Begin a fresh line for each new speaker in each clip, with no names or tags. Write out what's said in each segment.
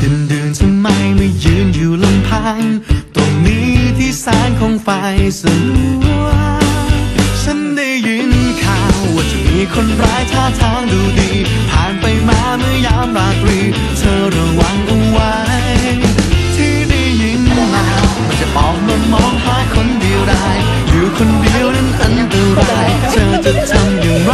ตื่นดื่นทำไมไม่ยืนอยู่ลำพัง ตรงนี้ที่แสงของไฟสลัว ฉันได้ยินข่าวว่าจะมีคนร้ายท่าทางดูดี ผ่านไปมาเมื่อยามราตรี เธอระวังเอาไว้ ที่ได้ยินมามันจะออกมามองหาคนเดียวได้ อยู่คนเดียวนั้นอันตราย เธอจะทำอย่างไร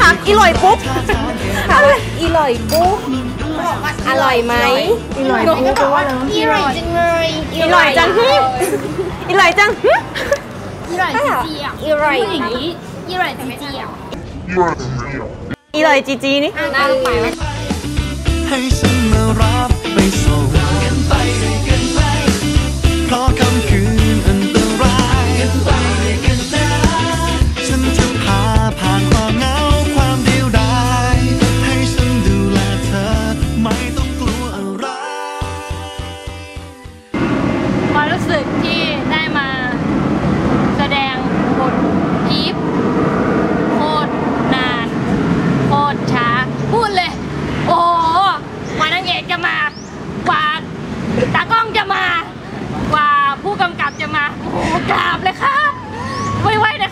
ถา
มอีห
ลอยปุ๊บถามว่าอีหลอยปุ๊บอร่อยไหมอีหลอยปุ๊บแปลว่าอะไร
อีร่อยจังเลย
อีหลอยจังฮึอีหลอยจังฮึ
อีร่อยจีจีอะ
อีหลอย
อย่างนี้อีร่อยจีจีอะ
อีหลอยจีจีนี่
น่าไปไหม
ให้ฉันมารับไปส่ง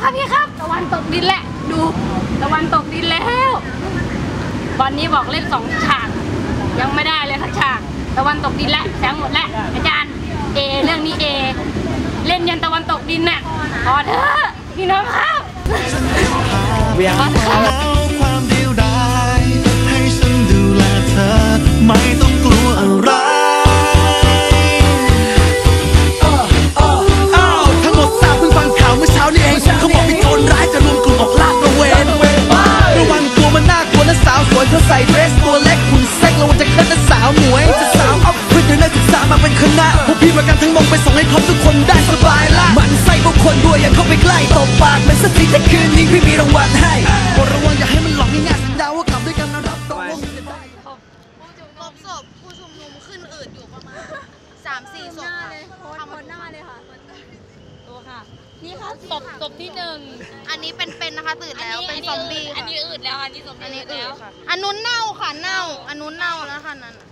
ครั
บพี่ครับ ตะวันตกดินแหละดู ตะวันตกดินแล้ววันนี้บอกเล่นสองฉาก ยังไม่ได้เลยสักฉาก ตะวันตกดินแล้วแสงหมดแล้วอาจารย์เอเรื่องนี้เอเล่นยันตะวันตกดินน่ะพอเถอะพี่น้องครับ
ความเหงความเดียวดายให้ฉันดูแลเธอ ไม่ต้องกลัวอะไร สตัวเล็กหุ่นเซ็กระวังจะเคลื่อนนะสาวหมวยจะสาวออฟฟิศหรือนักศึกษามาเป็นคณะพวกพี่ประกันทั้งมงไปส่งให้พรบทุกคนได้สบายละมันใส่พวกคนด้วยอย่าเข้าไปใกล้ตบปากมันสักทีแต่คืนนี้พี่มีรางวัลให้ นี่
ค่ะ
ศพศพที่หนึ่ง
อันนี้เป็นๆนะคะตื่นแล้ว เป็นซอมบี้
อัน
ค่ะ
นี้อืดแล้ว อันนี้ศพ
อันนี้
ที่
อื
แล้
ด
ว
ค่ะ อันนู้นเน่าค่ะเน่า อันนู้นเน่าแล้วค่ะนั่นน่ะ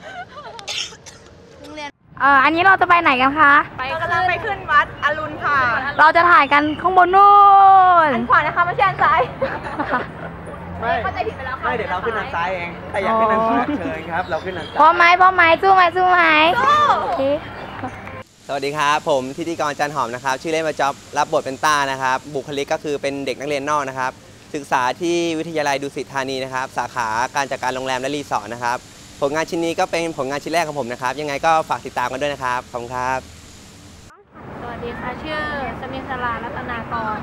โรงเรียน
เอ่ออันนี้เราจะไปไหนกันคะ
ไป
เรากำลังไปขึ้นวัดอรุณค่ะ
เราจะถ่ายกันข้างบนนู่น
ขวานะคะไม่ใช่อันซ้าย
ไม่ไม่เดี๋ยวเราขึ้นทางซ้ายเองใครอยากขึ้นทางขวาเชิญครับ เราขึ้นทางซ้าย
พร้อมไหมพร้อมไหมสู้ไหมสู้ไหมโอเค
สวัสดีครับผมทิติกรจันหอมนะครับชื่อเล่นว่าจ๊อบรับบทเป็นต้านะครับบุคลิกก็คือเป็นเด็กนักเรียนนอกนะครับ ศึกษาที่วิทยาลัยดุสิตธานีนะครับ สาขาการจัดการโรงแรมและรีสอร์ทนะครับผลงานชิ้นนี้ก็เป็นผลงานชิ้นแรกของผมนะครับ ยังไงก็ฝากติดตามกันด้วยนะครับขอบคุณครับ
สวัสดีค่ะชื่อสมิสลารัตนากร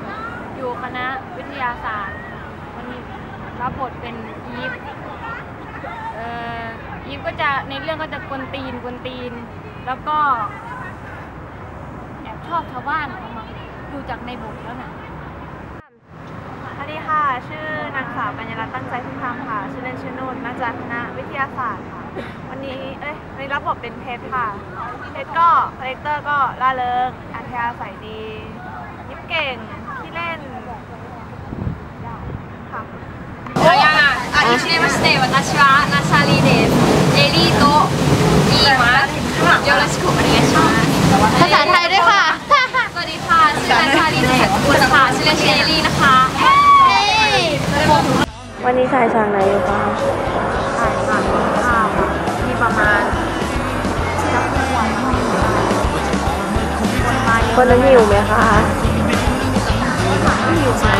อยู่คณะวิทยาศาสตร์วันนี้รับบทเป็นอีฟเอ่ออีฟก็จะในเรื่องก็จะกวนตีนกวนตีน แล้วก็ อบชาวบ้านดูจากในบทแล้วนะ
สวัสดีค่ะ ชื่อนางสาวกัญญาลัตน์ตั้งใจพึ่ธรรมค่ะ ชื่อเล่นชื่อนุ่นมาจากคณะวิทยาศาสตร์ค่ะ วันนี้ เอ้ยวันรับบทเป็นเพชรค่ะ เพชรก็คาแรคเตอร์ก็ล่าเริงอัธยาศัยดี ยิ้มเก่งที่เล่นค่ะ
โอ้ยอะอิชิเนมัสเตะวัตชวะนาซาลีเดสเอลิโต
วันนี้ถ่ายฉากไหนอยู่คะถ่ายฉากข้าวค่ะมีประมาณสักวันคนนั้นหิวไหมคะไม่หิวค่ะ